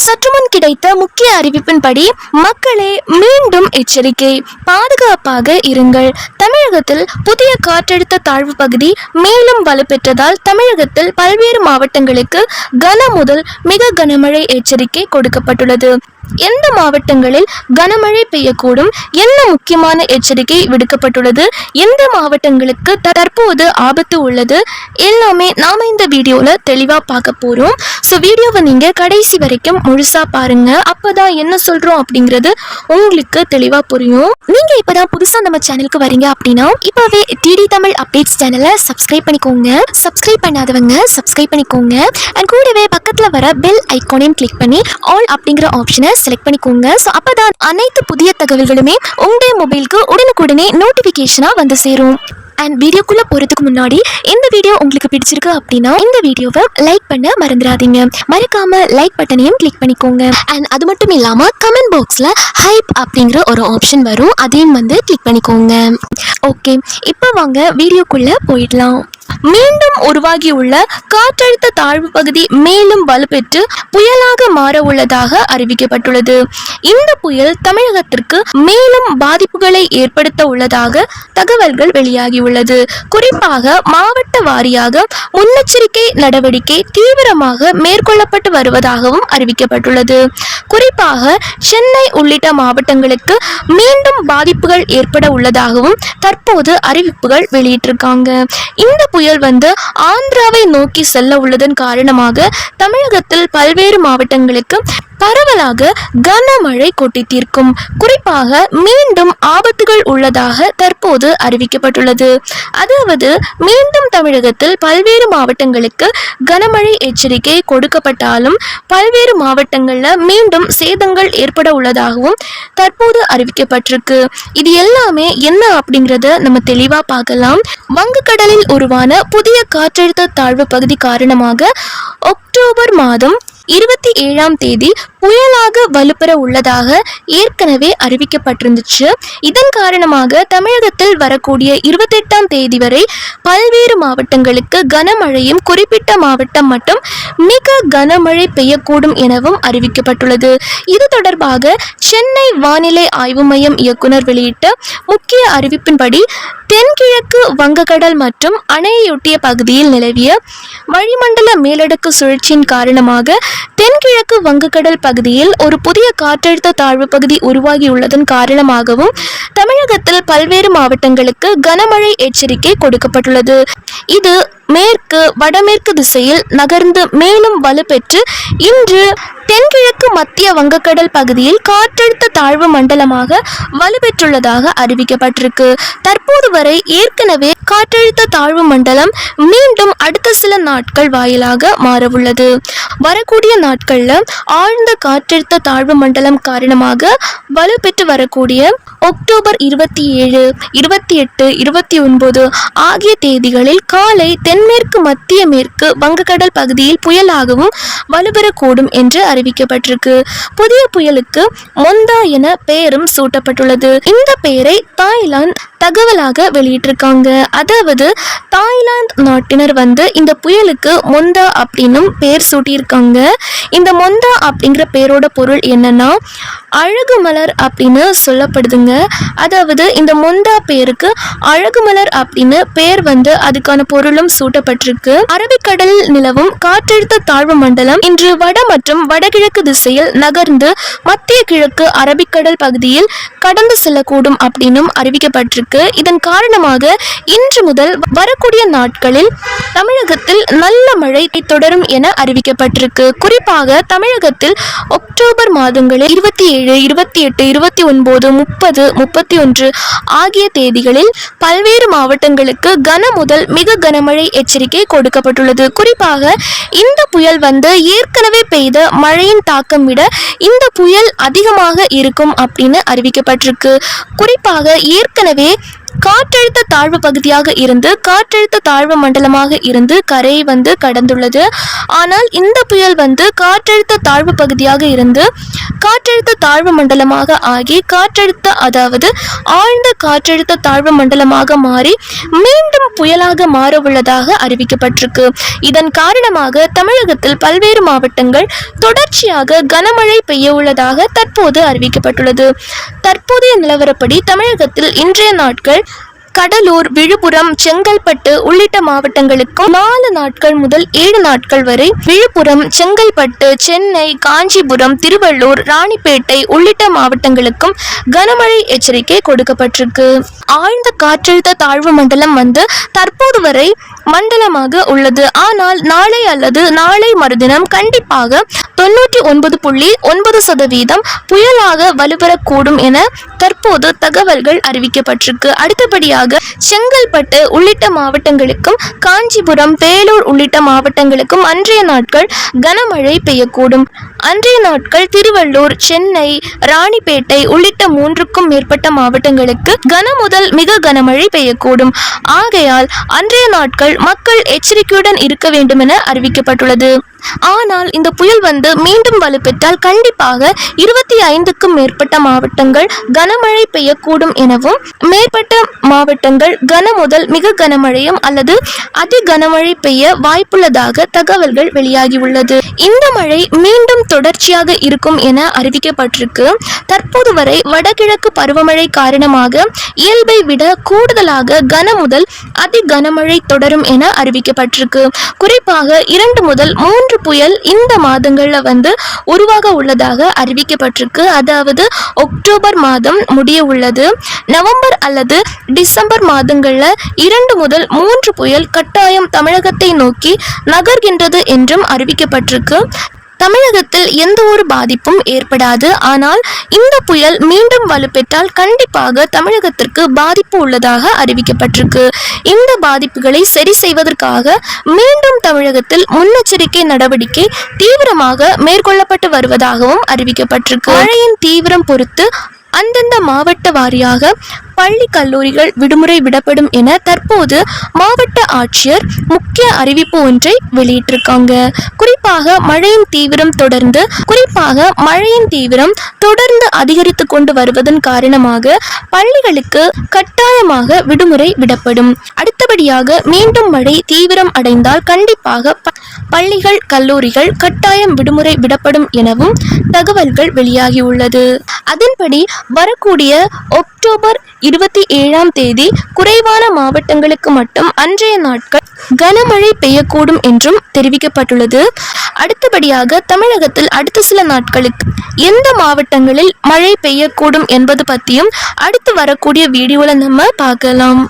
சற்றுமுன் கிடைத்த முக்கிய அறிவிப்பின்படி மக்களே மீண்டும் எச்சரிக்கை. பாதுகாப்பாக இருங்கள். தமிழகத்தில் புதிய காற்றழுத்த தாழ்வு பகுதி மேலும் வலுப்பெற்றதால் தமிழகத்தில் பல்வேறு மாவட்டங்களுக்கு கன முதல் மிக கனமழை எச்சரிக்கை கொடுக்கப்பட்டுள்ளது. எந்த மாவட்டங்களில் கனமழை பெய்யக்கூடும்? என்ன முக்கியமான எச்சரிக்கை விடுக்கப்பட்டுள்ளது? எந்த மாவட்டங்களுக்கு தற்போது ஆபத்து உள்ளது? எல்லாமே நாம இந்த வீடியோல தெளிவா பார்க்க போறோம். ஸோ வீடியோவை நீங்க கடைசி வரைக்கும் முழுசா பாருங்க. அப்பதான் என்ன சொல்றோம் அப்படிங்கிறது உங்களுக்கு தெளிவா புரியும். நீங்க இப்பதான் புதுசா நம்ம சேனலுக்கு வரீங்க அப்படின்னா இப்பவே டிடி தமிழ் அப்டேட்ஸ் சேனலை சப்ஸ்கிரைப் பண்ணிக்கோங்க. சப்ஸ்கிரைப் பண்ணாதவங்க சப்ஸ்கிரைப் பண்ணிக்கோங்க. அண்ட் கூடவே பக்கத்துல வர பெல் ஐகானையும் கிளிக் பண்ணி ஆல் அப்படிங்கிற ஆப்ஷனை செலக்ட் பண்ணிக்கோங்க. ஸோ அப்பதான் அனைத்து புதிய தகவல்களுமே உங்களுடைய மொபைலுக்கு உடனுக்குடனே நோட்டிஃபிகேஷனாக வந்து சேரும். அண்ட் வீடியோக்குள்ள போறதுக்கு முன்னாடி இந்த வீடியோ உங்களுக்கு பிடிச்சிருக்கு அப்படின்னா இந்த வீடியோவை லைக் பண்ண மறந்துடாதீங்க. மறக்காம லைக் பட்டனையும் கிளிக் பண்ணிக்கோங்க. அண்ட் அது மட்டும் இல்லாம கமெண்ட் பாக்ஸ்ல ஹைப் அப்படிங்கிற ஒரு ஆப்ஷன் வரும். அதையும் வந்து கிளிக் பண்ணிக்கோங்க. ஓகே இப்போ வாங்க வீடியோக்குள்ள போயிடலாம். மீண்டும் உருவாகியுள்ள காற்றழுத்த தாழ்வு பகுதி மேலும் வலுப்பெற்று புயலாக மாற உள்ளதாக அறிவிக்கப்பட்டுள்ளது. இந்த புயல் தமிழகத்திற்கு மேலும் பாதிப்புகளை ஏற்படுத்த உள்ளதாக தகவல்கள் வெளியாகியுள்ளது. குறிப்பாக மாவட்ட வாரியாக முன்னெச்சரிக்கை நடவடிக்கை தீவிரமாக மேற்கொள்ளப்பட்டு வருவதாகவும் அறிவிக்கப்பட்டுள்ளது. குறிப்பாக சென்னை உள்ளிட்ட மாவட்டங்களுக்கு மீண்டும் பாதிப்புகள் ஏற்பட உள்ளதாகவும் தற்போது அறிவிப்புகள் வெளியிட்டிருக்காங்க. இந்த புயல் புயல் வந்து ஆந்திராவை நோக்கி செல்ல உள்ளதன் காரணமாக தமிழகத்தில் பல்வேறு மாவட்டங்களுக்கு பரவலாக கனமழை கொட்டித்தீர்க்கும். குறிப்பாக மீண்டும் ஆபத்துகள் உள்ளதாக தற்போது அறிவிக்கப்பட்டுள்ளது. அதாவது மீண்டும் தமிழகத்தில் பல்வேறு மாவட்டங்களுக்கு கனமழை எச்சரிக்கை கொடுக்கப்பட்டாலும் பல்வேறு மாவட்டங்களில் மீண்டும் சேதங்கள் ஏற்பட உள்ளதாகவும் தற்போது அறிவிக்கப்பட்டிருக்கு. இது எல்லாமே என்ன அப்படிங்கிறத நம்ம தெளிவாக பார்க்கலாம். வங்கக்கடலில் உருவான புதிய காற்றழுத்த தாழ்வு பகுதி காரணமாக அக்டோபர் மாதம் இருபத்தி ஏழாம் தேதி புயலாக வலுப்பெற உள்ளதாக ஏற்கனவே அறிவிக்கப்பட்டிருந்துச்சு. இதன் காரணமாக தமிழகத்தில் வரக்கூடிய இருபத்தெட்டாம் தேதி வரை பல்வேறு மாவட்டங்களுக்கு கனமழையும் குறிப்பிட்ட மாவட்டம் மட்டும் மிக கனமழை பெய்யக்கூடும் எனவும் அறிவிக்கப்பட்டுள்ளது. இது தொடர்பாக சென்னை வானிலை ஆய்வு மையம் இயக்குனர் வெளியிட்ட முக்கிய அறிவிப்பின்படி தென்கிழக்கு வங்கக்கடல் மற்றும் அணையொட்டிய பகுதியில் நிலவிய வளிமண்டல மேலடுக்கு சுழற்சியின் காரணமாக தென்கிழக்கு வங்கக்கடல் பகுதியில் ஒரு புதிய காற்றழுத்த தாழ்வு பகுதி உருவாகியுள்ளதன் காரணமாகவும் தமிழகத்தில் பல்வேறு மாவட்டங்களுக்கு கனமழை எச்சரிக்கை கொடுக்கப்பட்டுள்ளது. இது மேற்கு வடமேற்கு திசையில் நகர்ந்து மேலும் வலுப்பெற்று இன்று தென்கிழக்கு மத்திய வங்கக்கடல் பகுதியில் காற்றழுத்த தாழ்வு மண்டலமாக வலுப்பெற்றுள்ளதாக அறிவிக்கப்பட்டிருக்கு. தற்போது வரை ஏற்கனவே காற்றழுத்த தாழ்வு மண்டலம் மீண்டும் அடுத்த சில நாட்கள் வாயிலாக மாறவுள்ளது. வரக்கூடிய நாட்களில் ஆழ்ந்த காற்றழுத்த தாழ்வு மண்டலம் காரணமாக வலுப்பெற்று வரக்கூடிய அக்டோபர் இருபத்தி ஏழு இருபத்தி எட்டு இருபத்தி ஒன்பது ஆகிய தேதிகளில் காலை தென் தென்மேற்கு மத்திய மேற்கு வங்கக்கடல் பகுதியில் புயலாகவும் வலுப்பெறக்கூடும் என்று அறிவிக்கப்பட்டிருக்கு. புதிய புயலுக்கு மொந்தா என பெயரும் சூட்டப்பட்டுள்ளது. இந்த பெயரை தாய்லாந்து தகவலாக வெளியிட்டிருக்காங்க. அதாவது தாய்லாந்து நாட்டினர் வந்து இந்த புயலுக்கு மொந்தா அப்படின்னும் பெயர் சூட்டியிருக்காங்க. இந்த மொந்தா அப்படிங்கிற பெயரோட பொருள் என்னன்னா அழகு மலர் அப்படின்னு சொல்லப்படுதுங்க. அதாவது இந்த மொந்தா பேருக்கு அழகு மலர் அப்படின்னு பெயர் வந்து அதுக்கான பொருளும் சூட்டப்பட்டிருக்கு. அரபிக்கடலில் நிலவும் காற்றழுத்த தாழ்வு மண்டலம் இன்று வட மற்றும் வடகிழக்கு திசையில் நகர்ந்து மத்திய கிழக்கு அரபிக்கடல் பகுதியில் கடந்து செல்லக்கூடும் அப்படின்னும் அறிவிக்கப்பட்டிருக்கு. இதன் காரணமாக இன்று முதல் வரக்கூடிய நாட்களில் தமிழகத்தில் நல்ல மழை தொடரும் என அறிவிக்கப்பட்டிருக்கு. குறிப்பாக தமிழகத்தில் அக்டோபர் மாதங்களில் இருபத்தி ஏழு இருபத்தி எட்டு இருபத்தி ஒன்பது முப்பது முப்பத்தி ஒன்று ஆகிய தேதிகளில் பல்வேறு மாவட்டங்களுக்கு கன முதல் மிக கனமழை எச்சரிக்கை கொடுக்கப்பட்டுள்ளது. குறிப்பாக இந்த புயல் வந்து ஏற்கனவே பெய்த மழையின் தாக்கம் விட இந்த புயல் அதிகமாக இருக்கும் அப்படின்னு அறிவிக்கப்பட்டிருக்கு. குறிப்பாக ஏற்கனவே காற்றழுத்த தாழ்வு பகுதியாக இருந்து காற்றழுத்த தாழ்வு மண்டலமாக இருந்து கரை வந்து கடந்துள்ளது. ஆனால் இந்த புயல் வந்து காற்றழுத்த தாழ்வு பகுதியாக இருந்து காற்றழுத்த தாழ்வு மண்டலமாக ஆகி காற்றழுத்த அதாவது ஆழ்ந்த காற்றழுத்த தாழ்வு மண்டலமாக மாறி மீண்டும் புயலாக மாற உள்ளதாக அறிவிக்கப்பட்டிருக்கு. இதன் காரணமாக தமிழகத்தில் பல்வேறு மாவட்டங்கள் தொடர்ச்சியாக கனமழை பெய்ய உள்ளதாக தற்போது அறிவிக்கப்பட்டுள்ளது. தற்போதைய நிலவரப்படி தமிழகத்தில் இன்றைய நாட்கள் கடலூர் விழுப்புரம் செங்கல்பட்டு உள்ளிட்ட மாவட்டங்களுக்கும் நாலு நாட்கள் முதல் ஏழு நாட்கள் வரை விழுப்புரம் செங்கல்பட்டு சென்னை காஞ்சிபுரம் திருவள்ளூர் ராணிப்பேட்டை உள்ளிட்ட மாவட்டங்களுக்கும் கனமழை எச்சரிக்கை கொடுக்கப்பட்டிருக்கு. ஆழ்ந்த காற்றழுத்த தாழ்வு மண்டலம் வந்து தற்போது வரை மண்டலமாக உள்ளது. ஆனால் நாளை அல்லது நாளை மறுதினம் கண்டிப்பாக தொண்ணூற்றி ஒன்பது புள்ளி ஒன்பது சதவீதம் புயலாக வலுப்பெறக்கூடும் என தற்போது தகவல்கள் அறிவிக்கப்பட்டிருக்கு. அடுத்தபடியாக செங்கல்பட்டு உள்ளிட்ட மாவட்டங்களுக்கும் காஞ்சிபுரம் வேலூர் உள்ளிட்ட மாவட்டங்களுக்கும் அன்றைய நாட்கள் கனமழை பெய்யக்கூடும். அன்றைய நாட்கள் திருவள்ளூர் சென்னை ராணிப்பேட்டை உள்ளிட்ட மூன்றுக்கும் மேற்பட்ட மாவட்டங்களுக்கு கன முதல் மிக கனமழை பெய்யக்கூடும். ஆகையால் அன்றைய நாட்கள் மக்கள் எச்சரிக்கையுடன் இருக்க வேண்டும் என அறிவிக்கப்பட்டுள்ளது. ஆனால் இந்த புயல் வந்து மீண்டும் வலுப்பெற்றால் கண்டிப்பாக இருபத்தி ஐந்துக்கும் மேற்பட்ட மாவட்டங்கள் கனமழை பெய்யக்கூடும் எனவும் மேற்பட்ட மாவட்டங்கள் கன முதல் மிக கனமழையும் அல்லது அதி கனமழை பெய்ய வாய்ப்புள்ளதாக தகவல்கள் வெளியாகியுள்ளது. இந்த மழை மீண்டும் தொடர்ச்சியாக இருக்கும் என அறிவிக்கப்பட்டிருக்கு. தற்போது வரை வடகிழக்கு பருவமழை காரணமாக இயல்பை விட கூடுதலாக கன முதல் அதி கனமழை தொடரும் என அறிவிக்கப்பட்டிருக்கு. குறிப்பாக இரண்டு முதல் மூன்று புயல் இந்த மாதங்கள்ல வந்து உருவாக உள்ளதாக அறிவிக்கப்பட்டிருக்கு. அதாவது அக்டோபர் மாதம் முடிய உள்ளது. நவம்பர் அல்லது டிசம்பர் மாதங்களில் இரண்டு முதல் மூன்று புயல் கட்டாயம் தமிழகத்தை நோக்கி நகர்கின்றது என்றும் அறிவிக்கப்பட்டிருக்கு. தமிழகத்தில் எந்த ஒரு பாதிப்பும் ஏற்படாது. ஆனால் இந்த புயல் மீண்டும் வலுப்பெற்றால் கண்டிப்பாக தமிழகத்திற்கு பாதிப்பு உள்ளதாக அறிவிக்கப்பட்டிருக்கு. இந்த பாதிப்புகளை சரி செய்வதற்காக மீண்டும் தமிழகத்தில் முன்னெச்சரிக்கை நடவடிக்கை தீவிரமாக மேற்கொள்ளப்பட்டு வருவதாகவும் அறிவிக்கப்பட்டிருக்கு. மழையின் தீவிரம் பொறுத்து அந்தந்த மாவட்ட வாரியாக பள்ளி கல்லூரிகள் விடுமுறை விடப்படும் என தற்போது மாவட்ட ஆட்சியர் முக்கிய அறிவிப்பு ஒன்றை வெளியிட்டிருக்காங்க. குறிப்பாக மழையின் தீவிரம் தொடர்ந்து குறிப்பாக மழையின் தீவிரம் தொடர்ந்து அதிகரித்து கொண்டு வருவதன் காரணமாக பள்ளிகளுக்கு கட்டாயமாக விடுமுறை விடப்படும். அடுத்தபடியாக மீண்டும் மழை தீவிரம் அடைந்தால் கண்டிப்பாக ப- பள்ளிகள் கல்லூரிகள் கட்டாயம் விடுமுறை விடப்படும் எனவும் தகவல்கள் வெளியாகியுள்ளது. அதன்படி வரக்கூடிய அக்டோபர் இருபத்தி ஏழாம் தேதி குறைவான மாவட்டங்களுக்கு மட்டும் அன்றைய நாட்கள் கனமழை பெய்யக்கூடும் என்றும் தெரிவிக்கப்பட்டுள்ளது. அடுத்தபடியாக தமிழகத்தில் அடுத்த சில நாட்களுக்கு எந்த மாவட்டங்களில் மழை பெய்யக்கூடும் என்பது பற்றியும் அடுத்து வரக்கூடிய வீடியோவில் நம்ம பார்க்கலாம்.